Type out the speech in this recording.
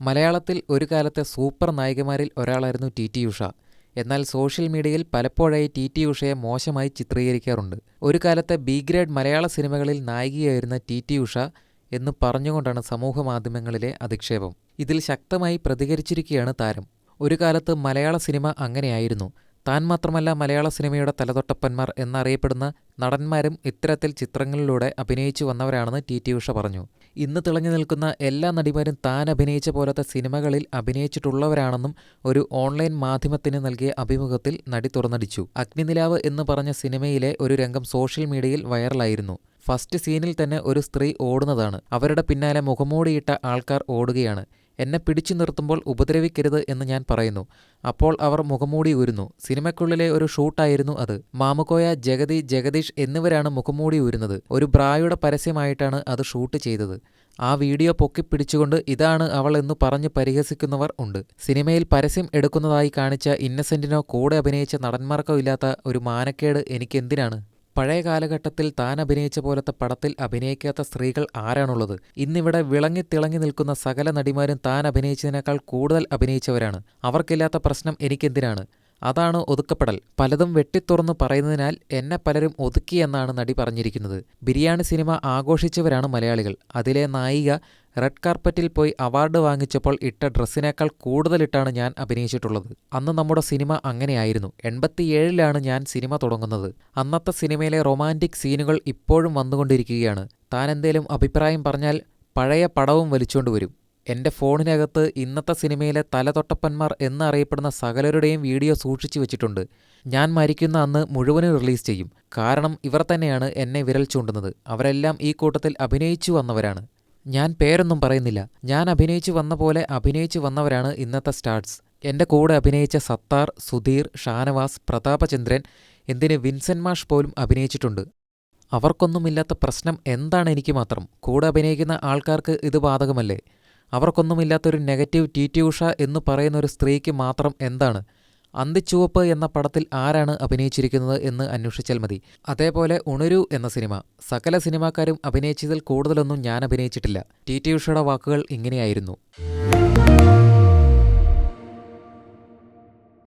മലയാളത്തിൽ ഒരു കാലത്തെ സൂപ്പർ നായികമാരിൽ ഒരാളായിരുന്നു ടി ടി ഉഷ. എന്നാൽ സോഷ്യൽ മീഡിയയിൽ പലപ്പോഴായി ടി ടി ഉഷയെ മോശമായി ചിത്രീകരിക്കാറുണ്ട്. ഒരു കാലത്തെ ബി ഗ്രേഡ് മലയാള സിനിമകളിൽ നായികയായിരുന്ന ടി ടി ഉഷ എന്ന് പറഞ്ഞുകൊണ്ടാണ് സമൂഹ മാധ്യമങ്ങളിലെ അധിക്ഷേപം. ഇതിൽ ശക്തമായി പ്രതികരിച്ചിരിക്കുകയാണ് താരം. ഒരു കാലത്ത് മലയാള സിനിമ അങ്ങനെയായിരുന്നു. താൻ മാത്രമല്ല മലയാള സിനിമയുടെ തലതൊട്ടപ്പന്മാർ എന്നറിയപ്പെടുന്ന നടന്മാരും ഇത്തരത്തിൽ ചിത്രങ്ങളിലൂടെ അഭിനയിച്ചു വന്നവരാണെന്ന് ടി ടി ഉഷ പറഞ്ഞു. ഇന്ന് തിളങ്ങി നിൽക്കുന്ന എല്ലാ നടിമാരും താൻ അഭിനയിച്ച പോലത്തെ സിനിമകളിൽ അഭിനയിച്ചിട്ടുള്ളവരാണെന്നും ഒരു ഓൺലൈൻ മാധ്യമത്തിന് നൽകിയ അഭിമുഖത്തിൽ നടി തുറന്നടിച്ചു. അഗ്നിനിലാവ് എന്ന് പറഞ്ഞ സിനിമയിലെ ഒരു രംഗം സോഷ്യൽ മീഡിയയിൽ വൈറലായിരുന്നു. ഫസ്റ്റ് സീനിൽ തന്നെ ഒരു സ്ത്രീ ഓടുന്നതാണ്. അവരുടെ പിന്നാലെ മുഖമൂടിയിട്ട ആൾക്കാർ ഓടുകയാണ്. എന്നെ പിടിച്ചു നിർത്തുമ്പോൾ ഉപദ്രവിക്കരുത് എന്ന് ഞാൻ പറയുന്നു. അപ്പോൾ അവർ മുഖംമൂടി ഊരുന്നു സിനിമയ്ക്കുള്ളിലെ ഒരു ഷൂട്ടായിരുന്നു അത്. മാമുക്കോയ ജഗതി ജഗദീഷ് എന്നിവരാണ് മുഖംമൂടി ഊരുന്നത് ഒരു ബ്രായുടെ പരസ്യമായിട്ടാണ് അത് ഷൂട്ട് ചെയ്തത്. ആ വീഡിയോ പൊക്കിപ്പിടിച്ചുകൊണ്ട് ഇതാണ് അവൾ എന്ന് പറഞ്ഞ് പരിഹസിക്കുന്നവർ ഉണ്ട്. സിനിമയിൽ പരസ്യം എടുക്കുന്നതായി കാണിച്ച ഇന്നസെന്റിനോ കൂടെ അഭിനയിച്ച നടന്മാർക്കോ ഇല്ലാത്ത ഒരു മാനക്കേട് എനിക്കെന്തിനാണ്? പഴയ കാലഘട്ടത്തിൽ താൻ അഭിനയിച്ച പോലത്തെ പടത്തിൽ അഭിനയിക്കാത്ത സ്ത്രീകൾ ആരാണുള്ളത്? ഇന്നിവിടെ വിളങ്ങി തിളങ്ങി നിൽക്കുന്ന സകല നടിമാരും താൻ അഭിനയിച്ചതിനേക്കാൾ കൂടുതൽ അഭിനയിച്ചവരാണ്. അവർക്കില്ലാത്ത പ്രശ്നം എനിക്കെന്തിനാണ്? അതാണ് ഒതുക്കപ്പെടൽ. പലതും വെട്ടിത്തുറന്നു പറയുന്നതിനാൽ എന്നെ പലരും ഒതുക്കിയെന്നാണ് നടി പറഞ്ഞിരിക്കുന്നത്. ബിരിയാണി സിനിമ ആഘോഷിച്ചവരാണ് മലയാളികൾ. അതിലെ നായിക റെഡ് കാർപ്പറ്റിൽ പോയി അവാർഡ് വാങ്ങിച്ചപ്പോൾ ഇട്ട ഡ്രസ്സിനേക്കാൾ കൂടുതലിട്ടാണ് ഞാൻ അഭിനയിച്ചിട്ടുള്ളത്. അന്ന് നമ്മുടെ സിനിമ അങ്ങനെയായിരുന്നു. എൺപത്തിയേഴിലാണ് ഞാൻ സിനിമ തുടങ്ങുന്നത്. അന്നത്തെ സിനിമയിലെ റൊമാന്റിക് സീനുകൾ ഇപ്പോഴും വന്നുകൊണ്ടിരിക്കുകയാണ്. താൻ എന്തേലും അഭിപ്രായം പറഞ്ഞാൽ പഴയ പടവും വലിച്ചുകൊണ്ട് വരും. എന്റെ ഫോണിനകത്ത് ഇന്നത്തെ സിനിമയിലെ തലതൊട്ടപ്പന്മാർ എന്നറിയപ്പെടുന്ന സകലരുടെയും വീഡിയോ സൂക്ഷിച്ചു വെച്ചിട്ടുണ്ട്. ഞാൻ മരിക്കുന്ന അന്ന് മുഴുവനും റിലീസ് ചെയ്യും. കാരണം ഇവർ തന്നെയാണ് എന്നെ വിരൽ ചൂണ്ടുന്നത്. അവരെല്ലാം ഈ കൂട്ടത്തിൽ അഭിനയിച്ചു വന്നവരാണ്. ഞാൻ പേരൊന്നും പറയുന്നില്ല. ഞാൻ അഭിനയിച്ചു വന്ന പോലെ അഭിനയിച്ചു വന്നവരാണ് ഇന്നത്തെ സ്റ്റാർസ്. എന്റെ കൂടെ അഭിനയിച്ച സത്താർ സുധീർ ഷാനവാസ് പ്രതാപചന്ദ്രൻ എന്തിന് വിൻസെന്റ് മാഷ് പോലും അഭിനയിച്ചിട്ടുണ്ട്. അവർക്കൊന്നുമില്ലാത്ത പ്രശ്നം എന്താണ് എനിക്ക് മാത്രം? കൂടെ അഭിനയിക്കുന്ന ആൾക്കാർക്ക് ഇത് ബാധകമല്ലേ? അവർക്കൊന്നുമില്ലാത്തൊരു നെഗറ്റീവ് ടി ടി ഉഷ എന്ന് പറയുന്ന ഒരു സ്ത്രീക്ക് മാത്രം എന്താണ്? അന്തിച്ചുവപ്പ് എന്ന പടത്തിൽ ആരാണ് അഭിനയിച്ചിരിക്കുന്നത് എന്ന് അന്വേഷിച്ചാൽ മതി. അതേപോലെ ഉണരു എന്ന സിനിമ. സകല സിനിമാക്കാരും അഭിനയിച്ചതിൽ കൂടുതലൊന്നും ഞാൻ അഭിനയിച്ചിട്ടില്ല. ടി ടി ഉഷയുടെ വാക്കുകൾ ഇങ്ങനെയായിരുന്നു.